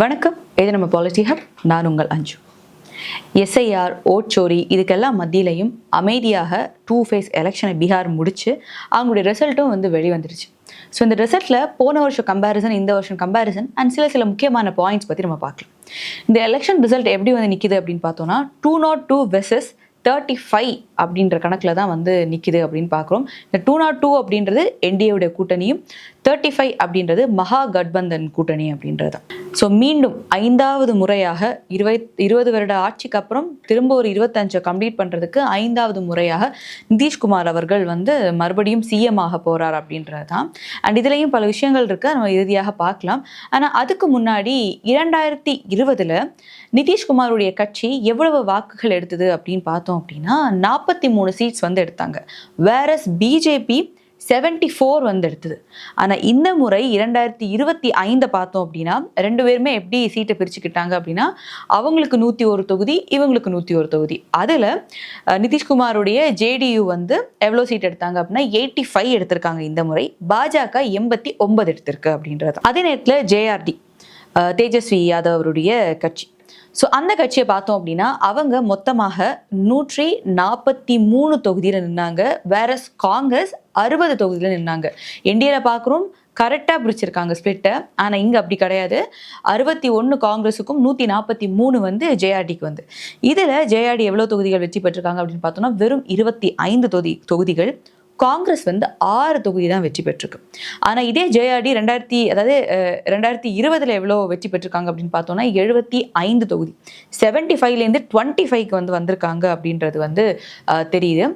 வணக்கம் இது நம்ம பாலிசி ஹப் நான் உங்கள் அஞ்சு. எஸ்ஐஆர் ஓட்சோரி இதுக்கெல்லாம் மத்தியிலையும் அமைதியாக டூ ஃபேஸ் எலெக்ஷனை பீகார் முடிச்சு அவங்களுடைய ரிசல்ட்டும் வந்து வெளிவந்துருச்சு. ஸோ இந்த ரிசல்ட்டில் போன வருஷம் கம்பேரிசன் இந்த வருஷம் கம்பேரிசன் அண்ட் சில சில முக்கியமான பாயிண்ட்ஸ் பற்றி நம்ம பார்க்கலாம். இந்த எலெக்ஷன் ரிசல்ட் எப்படி வந்து நிற்கிது அப்படின்னு பார்த்தோம்னா two nought two versus thirty five அப்படின்ற கணக்கில் தான் வந்து நிற்கிது அப்படின்னு பார்க்குறோம். இந்த டூ நாட் டூ அப்படின்றது என்டிஏவுடைய கூட்டணியும் தேர்ட்டி ஃபைவ் அப்படின்றது மகா கட்பந்தன் கூட்டணி அப்படின்றது ஸோ மீண்டும் ஐந்தாவது முறையாக இருபத் இருபது வருட ஆட்சிக்கு அப்புறம் திரும்ப ஒரு இருபத்தஞ்சை கம்ப்ளீட் பண்ணுறதுக்கு ஐந்தாவது முறையாக நிதிஷ்குமார் அவர்கள் வந்து மறுபடியும் சிஎம் ஆக போகிறார் அப்படின்றது தான். அண்ட் இதுலேயும் பல விஷயங்கள் இருக்குது நம்ம இறுதியாக பார்க்கலாம். ஆனால் அதுக்கு முன்னாடி இரண்டாயிரத்தி இருபதில் நிதிஷ்குமாருடைய கட்சி எவ்வளவு வாக்குகள் எடுத்தது அப்படின்னு பார்த்தோம் அப்படின்னா நாற்பத்தி மூணு சீட்ஸ் வந்து எடுத்தாங்க. வேரஸ் பிஜேபி செவன்டி ஃபோர் வந்து எடுத்தது ஆனால் இந்த முறை இரண்டாயிரத்தி இருபத்தி ஐந்தை பார்த்தோம் அப்படின்னா ரெண்டு பேருமே எப்படி சீட்டை பிரிச்சுக்கிட்டாங்க அப்படின்னா அவங்களுக்கு நூற்றி ஒரு தொகுதி இவங்களுக்கு நூற்றி ஒரு தொகுதி. அதில் நிதிஷ்குமாருடைய ஜேடியு வந்து எவ்வளோ சீட் எடுத்தாங்க அப்படின்னா எயிட்டி ஃபைவ் எடுத்திருக்காங்க இந்த முறை. பாஜக எண்பத்தி ஒன்பது எடுத்திருக்கு அப்படின்றது. அதே நேரத்தில் ஜேஆர்டி தேஜஸ்வி யாதவ் அவருடைய கட்சி. ஸோ அந்த கட்சியை பார்த்தோம் அப்படின்னா அவங்க மொத்தமாக நூற்றி நாற்பத்தி மூணு தொகுதியில் நின்னாங்க. வேற காங்கிரஸ் அறுபது தொகுதியில் நின்னாங்க. என்டிஏல பார்க்குறோம் கரெக்டாக பிடிச்சிருக்காங்க ஸ்பிளிட்டை ஆனால் இங்கே அப்படி கிடையாது. அறுபத்தி ஒன்று காங்கிரஸுக்கும் நூற்றி நாற்பத்தி மூணு வந்து. ஜேஆர்டிக்கு வந்து இதில் ஜேஆர்டி எவ்வளோ தொகுதிகள் வெற்றி பெற்றிருக்காங்க அப்படின்னு பார்த்தோம்னா வெறும் இருபத்தி ஐந்து தொகுதி தொகுதிகள். காங்கிரஸ் வந்து ஆறு தொகுதி தான் வெற்றி பெற்றிருக்கு. ஆனால் இதே ஜேஆர்டி ரெண்டாயிரத்தி அதாவது அஹ், ரெண்டாயிரத்தி இருபதில் எவ்வளோ வெற்றி பெற்றிருக்காங்க அப்படின்னு பார்த்தோம்னா எழுபத்தி ஐந்து தொகுதி. செவன்ட்டி ஃபைவ்லேருந்து டுவெண்ட்டி ஃபைவ்க்கு வந்து வந்திருக்காங்க அப்படின்றது வந்து தெரியுது.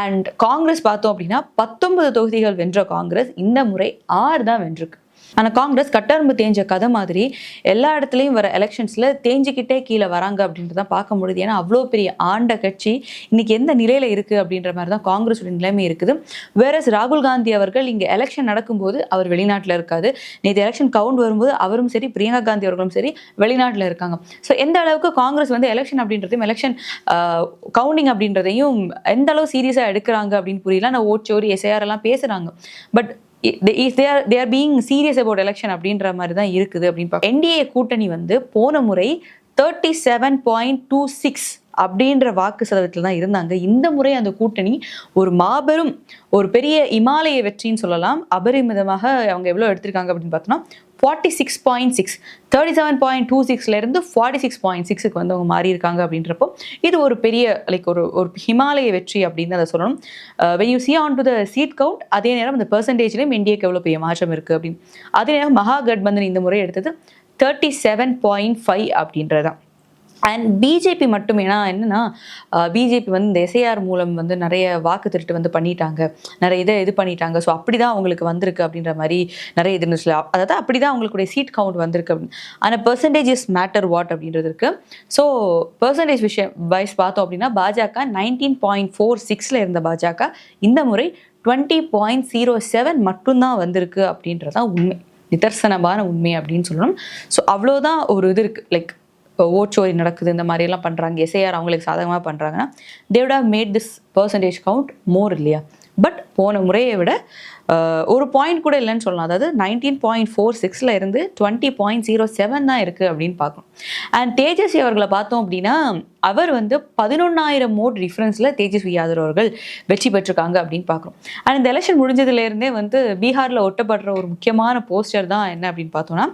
அண்ட் காங்கிரஸ் பார்த்தோம் அப்படின்னா பத்தொன்பது தொகுதிகள் வென்ற காங்கிரஸ் இந்த முறை ஆறு தான் வென்றிருக்கு. ஆனால் காங்கிரஸ் கட்டரும்பு தேஞ்ச கதை மாதிரி எல்லா இடத்துலையும் வர எலெக்ஷன்ஸில் தேஞ்சிக்கிட்டே கீழே வராங்க அப்படின்றத பார்க்க முடியுது. ஏன்னா அவ்வளோ பெரிய ஆண்ட கட்சி இன்னைக்கு எந்த நிலையில் இருக்குது அப்படின்ற மாதிரி தான் காங்கிரஸோட நிலைமை இருக்குது. வேறஸ் ராகுல் காந்தி அவர்கள் இங்கே எலெக்ஷன் நடக்கும்போது அவர் வெளிநாட்டில் இருக்காது நேற்று எலெக்ஷன் கவுண்ட் வரும்போது அவரும் சரி பிரியங்கா காந்தி அவர்களும் சரி வெளிநாட்டில் இருக்காங்க. ஸோ எந்த அளவுக்கு காங்கிரஸ் வந்து எலெக்ஷன் அப்படின்றதையும் எலெக்ஷன் கவுண்டிங் அப்படின்றதையும் எந்த அளவு சீரியஸாக எடுக்கிறாங்க அப்படின்னு புரியல. நான் ஓட்சோரி எஸ்ஐஆர் எல்லாம் பேசுகிறாங்க but there they serious about election அப்படின்ற மாதிரி தான் இருக்குது அப்படின்னு என்டிஏ கூட்டணி வந்து போன முறை thirty seven point two six அப்படின்ற வாக்கு சதவீதத்தில் தான் இருந்தாங்க. இந்த முறை அந்த கூட்டணி ஒரு மாபெரும் ஒரு பெரிய இமாலய வெற்றின்னு சொல்லலாம். அபரிமிதமாக அவங்க எவ்வளோ எடுத்திருக்காங்க அப்படின்னு பார்த்தோம்னா forty six point six thirty seven point two சிக்ஸ்லேருந்து forty six point சிக்ஸுக்கு வந்து அவங்க மாறி இருக்காங்க அப்படின்றப்போ இது ஒரு பெரிய லைக் ஒரு ஒரு ஹிமாலய வெற்றி அப்படின்னு தான் அதை சொல்லணும். When you see on to the seat count அதே நேரம் அந்த பெர்சன்டேஜ்லேயும் இந்தியாவுக்கு எவ்வளோ பெரிய மாற்றம் இருக்குது அப்படின்னு. அதே நேரம் மகா கட்பந்தன் இந்த முறை எடுத்தது தேர்ட்டி செவன் பாயிண்ட் ஃபைவ் அப்படின்றதான் அண்ட் பிஜேபி மட்டும் ஏன்னா என்னன்னா பிஜேபி வந்து இந்த எஸ்ஐஆர் மூலம் வந்து நிறைய வாக்கு திருட்டு வந்து பண்ணிட்டாங்க. நிறைய இதை இது பண்ணிட்டாங்க. ஸோ அப்படி தான் அவங்களுக்கு வந்திருக்கு அப்படின்ற மாதிரி நிறைய இது நியூஸில் அதாவது அப்படி தான் அவங்களுடைய சீட் கவுண்ட் வந்திருக்கு. அப்படின்னு ஆனால் பெர்சன்டேஜ் இஸ் மேட்டர் வாட் அப்படின்றது இருக்குது ஸோ பெர்சன்டேஜ் விஷயம் வைஸ் பார்த்தோம் அப்படின்னா பாஜக நைன்டீன் பாயிண்ட் ஃபோர் சிக்ஸில் இருந்த பாஜக இந்த முறை டுவெண்ட்டி பாயிண்ட் ஜீரோ செவன் மட்டும்தான் வந்திருக்கு அப்படின்றதான் உண்மை. நிதர்சனமான உண்மை அப்படின்னு சொல்லணும். ஸோ அவ்வளோதான் ஒரு இது இருக்குது லைக் இப்போ ஓட்சோரி நடக்குது இந்த மாதிரி எல்லாம் பண்ணுறாங்க எஸ்ஐஆர் அவங்களுக்கு சாதகமாக பண்ணுறாங்கன்னா they made this percentage count more இல்லையா? பட் போன முறையை விட ஒரு பாயிண்ட் கூட இல்லைன்னு சொல்லலாம். அதாவது நைன்டீன் பாயிண்ட் ஃபோர் சிக்ஸில் இருந்து டுவெண்ட்டி பாயிண்ட் ஜீரோ செவன் தான் இருக்குது அப்படின்னு பார்க்கணும். அண்ட் தேஜஸ்வி அவர்களை பார்த்தோம் அப்படின்னா அவர் வந்து பதினொன்னாயிரம் மோட் டிஃப்ரென்ஸில் தேஜஸ்வி யாதவ் அவர்கள் வெற்றி பெற்றிருக்காங்க அப்படின்னு பார்க்குறோம் அண்ட் இந்த எலெக்ஷன் முடிஞ்சதுலேருந்தே வந்து பீகாரில் ஒட்டப்படுற ஒரு முக்கியமான போஸ்டர் தான் என்ன அப்படின்னு பார்த்தோம்னா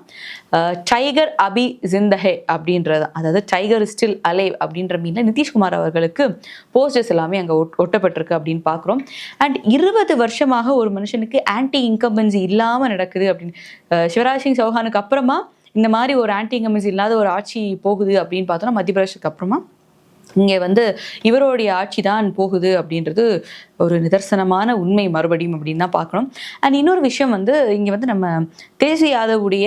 டைகர் அபி ஜிந்தஹே அப்படின்றது. அதாவது டைகர் ஸ்டில் அலை அப்படின்ற மீனில் நிதிஷ்குமார் அவர்களுக்கு போஸ்டர்ஸ் எல்லாமே அங்கே ஒட் ஒட்டப்பட்டிருக்கு அப்படின்னு பார்க்குறோம். அண்ட் இருபது வருஷமாக ஒரு மனுஷனுக்கு ஆன்டி இன்கம்பன்சி இல்லாமல் நடக்குது அப்படின்னு. சிவராஜ் சிங் சௌஹானுக்கு அப்புறமா இந்த மாதிரி ஒரு ஆன்டி இன்கம்பன்சி இல்லாத ஒரு ஆட்சி போகுது அப்படின்னு பார்த்தோன்னா மத்திய பிரதேசத்துக்கு அப்புறமா இங்கே வந்து இவருடைய ஆட்சி தான் போகுது அப்படின்றது ஒரு நிதர்சனமான உண்மை மறுபடியும் அப்படின்னு தான் பார்க்கணும். அண்ட் இன்னொரு விஷயம் வந்து இங்கே வந்து நம்ம தேசிய யாதவுடைய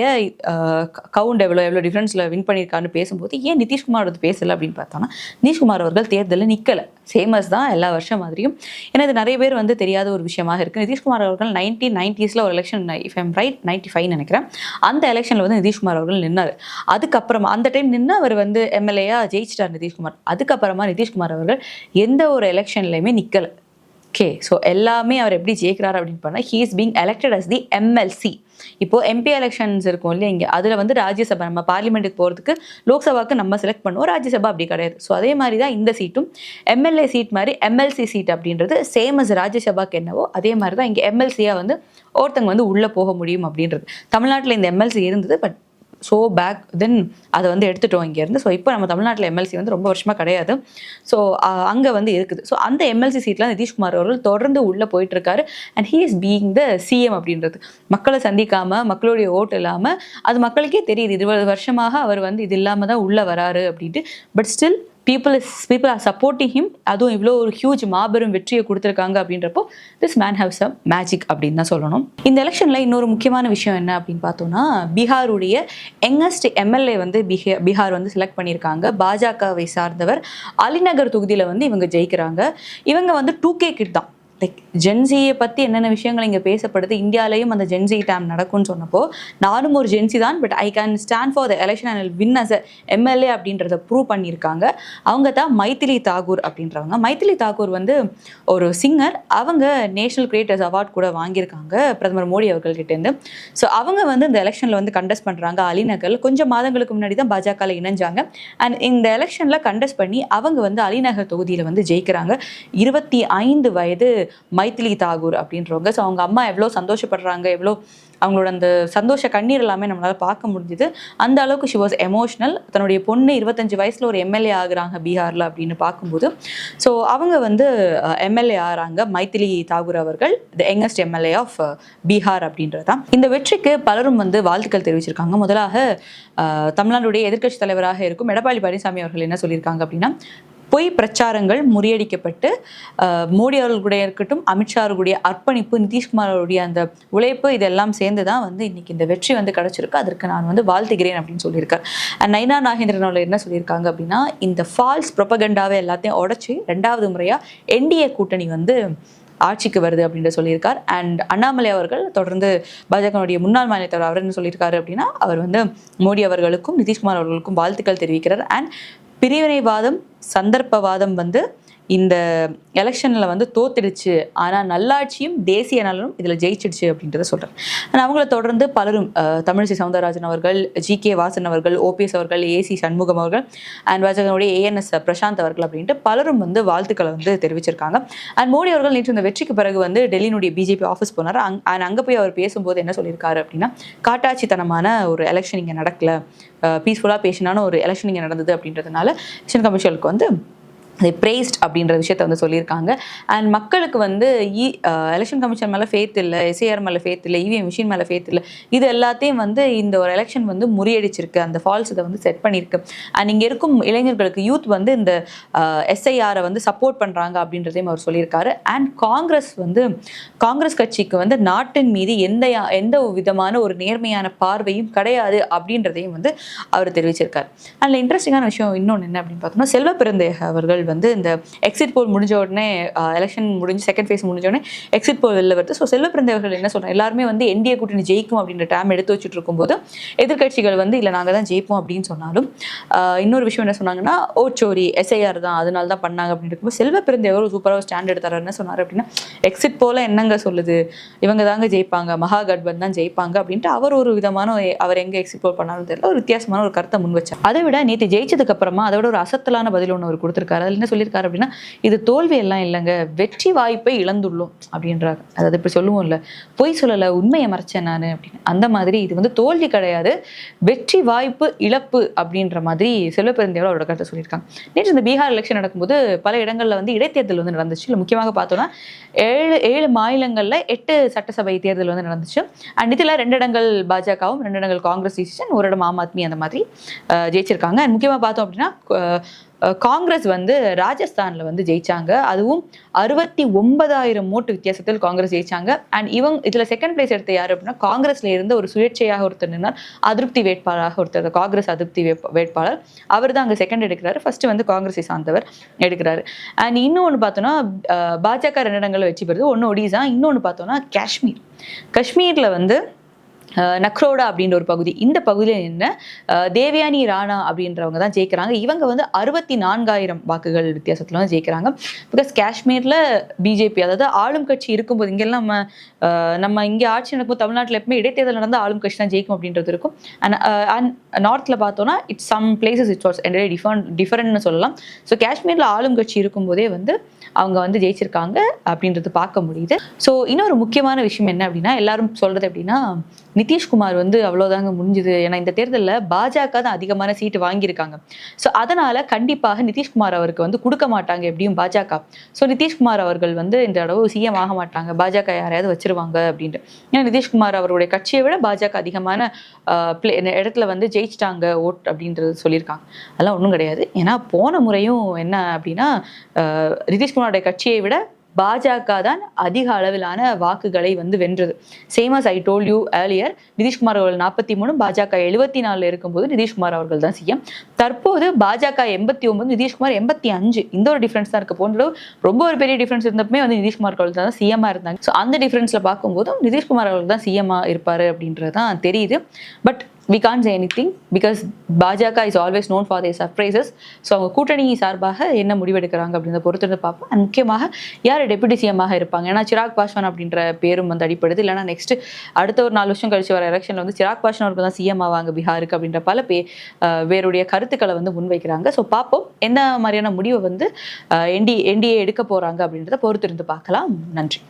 கவுண்ட் எவ்வளோ எவ்வளோ டிஃப்ரென்ஸில் வின் பண்ணியிருக்காருன்னு பேசும்போது ஏன் நிதிஷ்குமார் வந்து பேசலை அப்படின்னு பார்த்தோம்னா நிதிஷ்குமார் அவர்கள் தேர்தலில் நிற்கலை ஃபேமஸ் தான் எல்லா வருஷம் மாதிரியும். ஏன்னா இது நிறைய பேர் வந்து தெரியாத ஒரு விஷயமாக இருக்குது நிதிஷ்குமார் அவர்கள் நைன்டீன் நைன்டிஸில் ஒரு election if I'm right ninety five நினைக்கிறேன். அந்த எலெக்ஷனில் வந்து நிதிஷ்குமார் அவர்கள் நின்னார். அதுக்கப்புறமா அந்த டைம் நின்று அவர் வந்து எம்எல்ஏயா ஜெயிச்சிட்டார் நிதிஷ்குமார். அதுக்கு அதுக்கப்புறமா நிதிஷ்குமார் அவர்கள் எந்த ஒரு எலெக்ஷன்லையுமே நிற்கலை ஓகே ஸோ எல்லாமே அவர் எப்படி ஜெயிக்கிறார் அப்படின்னு பார்த்தா he is being elected as the MLC இப்போது எம்பி எலெக்ஷன்ஸ் இருக்கும் இல்லையா இங்கே? அதில் வந்து ராஜ்யசபா நம்ம பார்லிமெண்ட்டுக்கு போகிறதுக்கு லோக்சபாக்கு நம்ம செலக்ட் பண்ணுவோம். ராஜ்யசபா அப்படி கிடையாது. ஸோ அதே மாதிரி தான் இந்த சீட்டும் எம்எல்ஏ சீட் மாதிரி எம்எல்சி சீட் அப்படின்றது சேம் அஸ் ராஜ்யசபாக்கு என்னவோ அதே மாதிரி தான் இங்கே எம்எல்சியாக வந்து ஒருத்தங்க வந்து உள்ளே போக முடியும் அப்படின்றது. தமிழ்நாட்டில் இந்த எம்எல்சி இருந்தது பட் ஸோ பேக் தென் அதை வந்து எடுத்துட்டோம் இங்கேருந்து ஸோ இப்போ நம்ம தமிழ்நாட்டில் எம்எல்சி வந்து ரொம்ப வருஷமாக கிடையாது. ஸோ அங்கே வந்து இருக்குது. ஸோ அந்த எம்எல்சி சீட்லாம் நிதிஷ்குமார் அவர்கள் தொடர்ந்து உள்ளே போயிட்டுருக்காரு. And he is being the CM அப்படின்றது. மக்களை சந்திக்காமல் மக்களுடைய ஓட்டு இல்லாமல் அது மக்களுக்கே தெரியுது. இருபது வருஷமாக அவர் வந்து இது இல்லாமல் தான் உள்ளே வராரு அப்படின்ட்டு. But still people is people are supporting him அதுவும் இவ்வளோ ஒரு ஹியூஜ் மாபெரும் வெற்றியை கொடுத்துருக்காங்க அப்படின்றப்போ this man haves a magic அப்படின்னு தான் சொல்லணும். இந்த எலெக்ஷனில் இன்னொரு முக்கியமான விஷயம் என்ன அப்படின்னு பார்த்தோம்னா பீகாருடைய யங்கஸ்ட் எம்எல்ஏ வந்து பிஹே பீகார் வந்து செலக்ட் பண்ணியிருக்காங்க. பாஜகவை சார்ந்தவர் அலிநகர் தொகுதியில் வந்து இவங்க ஜெயிக்கிறாங்க. இவங்க வந்து டூ கே கிட் தான். லைக் ஜென்சியை பற்றி என்னென்ன விஷயங்கள் இங்கே பேசப்படுது இந்தியாலேயும் அந்த ஜென்சி டேம் நடக்கும்னு சொன்னப்போ நானும் ஒரு ஜென்சி தான் but I can stand for the election and win as a MLA அப்படின்றத ப்ரூவ் பண்ணியிருக்காங்க. அவங்க தான் மைத்திலி தாகூர் அப்படின்றவங்க. மைத்திலி தாகூர் வந்து ஒரு சிங்கர் அவங்க நேஷனல் கிரியேட்டர்ஸ் அவார்ட் கூட வாங்கியிருக்காங்க பிரதமர் மோடி அவர்கள்கிட்டேருந்து ஸோ அவங்க வந்து இந்த எலெக்ஷனில் வந்து கண்டஸ்ட் பண்ணுறாங்க அலிநகர் கொஞ்சம் மாதங்களுக்கு முன்னாடி தான் பாஜகவில் இணைஞ்சாங்க. அண்ட் இந்த எலெக்ஷனில் கண்டெஸ்ட் பண்ணி அவங்க வந்து அலிநகர் தொகுதியில் வந்து ஜெயிக்கிறாங்க. இருபத்தி ஐந்து வயது மைத்திலி தாகூர் அப்படின்றவங்க. ஸோ அவங்க அம்மா எவ்வளோ சந்தோஷப்படுறாங்க எவ்வளோ அவங்களோட அந்த சந்தோஷ கண்ணீர் எல்லாமே நம்மளால் பார்க்க முடிஞ்சுது. அந்த அளவுக்கு ஷி வாஸ் எமோஷ்னல் தன்னுடைய பொண்ணு இருபத்தஞ்சு வயசில் ஒரு எம்எல்ஏ ஆகுறாங்க பீகாரில் அப்படின்னு பார்க்கும்போது. ஸோ அவங்க வந்து எம்எல்ஏ ஆகிறாங்க மைத்திலி தாகூர் அவர்கள் the youngest MLA of Bihar அப்படின்றது. தான் இந்த வெற்றிக்கு பலரும் வந்து வாழ்த்துக்கள் தெரிவிச்சிருக்காங்க. முதலாக தமிழ்நாடுடைய எதிர்க்கட்சி தலைவராக இருக்கும் எடப்பாடி பழனிசாமி அவர்கள் என்ன சொல்லியிருக்காங்க அப்படின்னா பொய் பிரச்சாரங்கள் முறியடிக்கப்பட்டு மோடி அவர்களுடைய இருக்கட்டும் அமித்ஷா அவர்களுடைய அர்ப்பணிப்பு நிதிஷ்குமார் அவருடைய அந்த உழைப்பு இதெல்லாம் சேர்ந்து தான் வந்து இன்னைக்கு இந்த வெற்றி வந்து கிடைச்சிருக்கு. அதற்கு நான் வந்து வாழ்த்துகிறேன் அப்படின்னு சொல்லியிருக்கார். அண்ட் நைனா நாகேந்திரன் அவர்கள் என்ன சொல்லியிருக்காங்க அப்படின்னா இந்த ஃபால்ஸ் ப்ரொபகண்டாவை எல்லாத்தையும் உடச்சி ரெண்டாவது முறையாக என்டிஏ கூட்டணி வந்து ஆட்சிக்கு வருது அப்படின்ற சொல்லியிருக்கார். அண்ட் அண்ணாமலை அவர்கள் தொடர்ந்து பாஜகனுடைய முன்னாள் மாநில தலைவர் அவர் என்ன சொல்லியிருக்காரு அப்படின்னா அவர் வந்து மோடி அவர்களுக்கும் நிதிஷ்குமார் அவர்களுக்கும் வாழ்த்துக்கள் தெரிவிக்கிறார். அண்ட் பிரிவினைவாதம் சந்தர்ப்பவாதம் வந்து இந்த எலெக்ஷனில் வந்து தோத்துடுச்சு. ஆனால் நல்லாட்சியும் தேசிய நலனும் இதில் ஜெயிச்சிடுச்சு அப்படின்றத சொல்கிறேன் ஆனால் அவங்கள தொடர்ந்து பலரும் தமிழிசை சவுந்தரராஜன் அவர்கள் ஜி. கே. வாசன் அவர்கள் ஓபிஎஸ் அவர்கள் ஏசி சண்முகம் அவர்கள் அண்ட் பாஜகவுடைய ஏஎன்எஸ் பிரசாந்த் அவர்கள் அப்படின்ட்டு பலரும் வந்து வாழ்த்துக்களை வந்து தெரிவிச்சிருக்காங்க. அண்ட் மோடி அவர்கள் நேற்று இந்த வெற்றிக்கு பிறகு வந்து டெல்லியினுடைய பிஜேபி ஆஃபீஸ் போனார். அங் அண்ட் அங்கே போய் அவர் பேசும்போது என்ன சொல்லியிருக்காரு அப்படின்னா காட்டாட்சித்தனமான ஒரு எலெக்ஷன் இங்கே நடக்கல. பீஸ்ஃபுல்லாக பேசினான ஒரு எலெக்ஷன் இங்கே நடந்தது அப்படின்றதுனால எலெக்ஷன் கமிஷனுக்கு வந்து அதை பிரேஸ்ட் அப்படின்ற விஷயத்த வந்து சொல்லியிருக்காங்க. அண்ட் மக்களுக்கு வந்து இ எலெக்ஷன் கமிஷன் மேலே ஃபேத் இல்லை எஸ்ஏஆர் மேலே ஃபேத் இல்லை இவிஎம் மிஷின் மேலே ஃபேத் இல்லை இது எல்லாத்தையும் வந்து இந்த ஒரு எலெக்ஷன் வந்து முறியடிச்சிருக்கு. அந்த ஃபால்ஸ் இதை வந்து செட் பண்ணியிருக்கு. அண்ட் இங்கே இருக்கும் இளைஞர்களுக்கு யூத் வந்து இந்த எஸ்ஐஆரை வந்து சப்போர்ட் பண்ணுறாங்க அப்படின்றதையும் அவர் சொல்லியிருக்காரு. அண்ட் காங்கிரஸ் வந்து காங்கிரஸ் கட்சிக்கு வந்து நாட்டின் மீது எந்த யா- எந்த விதமான ஒரு நேர்மையான பார்வையும் கிடையாது அப்படின்றதையும் வந்து அவர் தெரிவிச்சிருக்காரு. அதில் இன்ட்ரெஸ்டிங்கான விஷயம் இன்னொன்று என்ன அப்படின்னு பார்த்தோம்னா செல்வ பிறந்தேக அவர்கள் வந்து இந்த எக்ஸிட் போல் முடிஞ்ச உடனே எலெக்ஷன் முடிஞ்சு செகண்ட் ஃபேஸ் முடிஞ்ச உடனே எக்ஸிட் போல் வெளில வருது. ஸோ செல்வ என்ன சொல்கிறாங்க எல்லாருமே வந்து என்டிஏ கூட்டணி ஜெயிக்கும் அப்படின்ற டேம் எடுத்து வச்சுட்டு இருக்கும்போது எதிர்க்கட்சிகள் வந்து இல்லை நாங்கள் தான் ஜெயிப்போம் அப்படின்னு சொன்னாலும் இன்னொரு விஷயம் என்ன சொன்னாங்கன்னா ஓச்சோரி எஸ்ஐஆர் தான் அதனால தான் பண்ணாங்க அப்படின்னு இருக்கும்போது செல்வ சூப்பராக ஸ்டாண்ட் எடுத்தாருன்னு என்ன சொன்னார் அப்படின்னா எக்ஸிட் போல என்னங்க சொல்லுது? இவங்க தாங்க ஜெயிப்பாங்க மகாகட்பன் தான் ஜெயிப்பாங்க அப்படின்ட்டு அவர் ஒரு விதமான அவர் எங்கே எக்ஸிட் போல் பண்ணாலும் தெரியல ஒரு வித்தியாசமான ஒரு கருத்தை முன் வச்சார். அதை விட நேற்று ஜெயிச்சதுக்கு அப்புறமா அதோட ஒரு அசத்தலான பதில் ஒன்று அவர் கொடுத்துருக்காரு. அதில் என்ன சொல்லியிருக்காரு அப்படின்னா இது தோல்வி எல்லாம் இல்லைங்க வெற்றி வாய்ப்பை இழந்துள்ளோம் அப்படின்றாரு. அதாவது இப்படி சொல்லுவோம் பொய் சொல்லலை உண்மையை மறைச்சேன் நான் அப்படின்னு. அந்த மாதிரி இது வந்து தோல்வி கிடையாது வெற்றி வாய்ப்பு இழப்பு அப்படின்ற மாதிரி செல்வப்பெருந்தேவர் அவரோட கருத்தை சொல்லியிருக்காங்க. நேற்று இந்த பீகார் எலெக்ஷன் நடக்கும்போது பல இடங்களில் வந்து இடைத்தேர்தல் வந்து நடந்துச்சு. இல்லை முக்கியமாக பார்த்தோம்னா ஏழு ஏழு மாநிலங்கள்ல எட்டு சட்டசபை தேர்தல் வந்து நடந்துச்சு. அண்ட் இதில் ரெண்டு இடங்கள் பாஜகவும் ரெண்டு இடங்கள் காங்கிரஸ் ஒரு இடம் ஆம் ஆத்மி அந்த மாதிரி ஜெயிச்சிருக்காங்க. அண்ட் முக்கியமாக பார்த்தோம் அப்படின்னா காங்கிரஸ் வந்து ராஜஸ்தானில் வந்து ஜெயிச்சாங்க. அதுவும் அறுபத்தி ஒன்பதாயிரம் ஓட்டு வித்தியாசத்தில் காங்கிரஸ் ஜெயிச்சாங்க. அண்ட் இவங்க இதில் செகண்ட் பிளேஸ் எடுத்த யார் அப்படின்னா காங்கிரஸ்ல இருந்து ஒரு சுயேட்சையாக ஒருத்தர் நின்றார் அதிருப்தி வேட்பாளராக ஒருத்தர் காங்கிரஸ் அதிருப்தி வேட்பாளர். அவர் தான் அங்கே செகண்ட் எடுக்கிறாரு. ஃபர்ஸ்ட் வந்து காங்கிரஸை சார்ந்தவர் எடுக்கிறாரு. அண்ட் இன்னொன்று பார்த்தோன்னா பாஜக ரெண்டு இடங்களில் வெற்றி பெறுது. ஒன்று ஒடிசா இன்னொன்று பார்த்தோன்னா காஷ்மீர். காஷ்மீரில் வந்து நக்ரோடா அப்படின்ற ஒரு பகுதி. இந்த பகுதியில் என்ன? தேவயானி ராணா அப்படின்றவங்க தான் ஜெயிக்கிறாங்க. இவங்க வந்து அறுபத்தி நான்காயிரம் வாக்குகள் வித்தியாசத்தில் வந்து ஜெயிக்கிறாங்க. பிகாஸ் காஷ்மீரில் பிஜேபி அதாவது ஆளும் கட்சி இருக்கும்போது இங்கெல்லாம் நம்ம நம்ம இங்கே ஆட்சி நடக்கும்போது தமிழ்நாட்டில் எப்பவுமே இடைத்தேர்தல் நடந்தால் ஆளும் கட்சி தான் ஜெயிக்கும் அப்படின்றது இருக்கும். அண்ட் நார்த்தில் பார்த்தோன்னா it's some places it's what's என்டே different டிஃபரெண்ட்னு சொல்லலாம். ஸோ காஷ்மீரில் ஆளும் கட்சி இருக்கும்போதே வந்து அவங்க வந்து ஜெயிச்சிருக்காங்க அப்படின்றது பார்க்க முடியுது. ஸோ இன்னொரு முக்கியமான விஷயம் என்ன அப்படின்னா எல்லாரும் சொல்றது அப்படின்னா நிதிஷ்குமார் வந்து அவ்வளோதாங்க முடிஞ்சுது. ஏன்னா இந்த தேர்தலில் பாஜக தான் அதிகமான சீட்டு வாங்கியிருக்காங்க. ஸோ அதனால கண்டிப்பாக நிதிஷ்குமார் அவருக்கு வந்து கொடுக்க மாட்டாங்க எப்படியும் பாஜக. ஸோ நிதிஷ்குமார் அவர்கள் வந்து இந்த தடவை சிஎம் ஆக மாட்டாங்க. பாஜக யாரையாவது வச்சிருவாங்க அப்படின்ட்டு. ஏன்னா நிதிஷ்குமார் அவருடைய கட்சியை விட பாஜக அதிகமான பிளே இடத்துல வந்து ஜெயிச்சிட்டாங்க ஓட் அப்படின்றது சொல்லியிருக்காங்க. அதெல்லாம் ஒன்றும் கிடையாது. ஏன்னா போன முறையும் என்ன அப்படின்னா நிதிஷ்குமாரோடைய கட்சியை விட பாஜக தான் அதிக அளவிலான வாக்குகளை வந்து வென்றது. Same as I told you earlier Nitish Kumar அவர்கள் நாற்பத்தி மூணு பாஜக எழுபத்தி நாலுல இருக்கும்போது நிதிஷ்குமார் அவர்கள் தான் சிஎம் தற்போது பாஜக எண்பத்தி ஒன்பது நிதிஷ்குமார் எண்பத்தி அஞ்சு. இந்த ஒரு டிஃபரன்ஸ் தான் இருக்க. போன்ற ரொம்ப ஒரு பெரிய டிஃபரன்ஸ் இருந்தப்பமே வந்து நிதிஷ்குமார் அவர்கள் தான் சிஎம்மா இருந்தாங்க. ஸோ அந்த டிஃபரன்ஸ்ல பார்க்கும்போதும் நிதிஷ்குமார் அவர்கள் தான் சிஎம்மா இருப்பாரு அப்படின்றது தான் தெரியுது. But we can say anything because BJP is always known for the surprises so அவங்க கூட்டணி சார்பாக என்ன முடிவெடுக்கிறாங்க அப்படின்றத பொறுத்திருந்து பார்ப்போம். அண்ட் முக்கியமாக யார் டெபுட்டி சிஎம்மாக இருப்பாங்க? ஏன்னா சிராக் பாஸ்வான் அப்படின்ற பேரும் வந்து அடிப்படுது இல்லைனா நெக்ஸ்ட் அடுத்த ஒரு நாலு வருஷம் கழிச்சு வர எலெக்ஷனில் வந்து சிராக் பாஸ்வான் அவருக்கு தான் சிஎம் ஆவாங்க பீகாருக்கு அப்படின்ற பல பே வேருடைய கருத்துக்களை வந்து முன்வைக்கிறாங்க. ஸோ பார்ப்போம். என்ன மாதிரியான முடிவை வந்து என்டி என்டிஏ எடுக்க போகிறாங்க அப்படின்றத பொறுத்திருந்து பார்க்கலாம். நன்றி.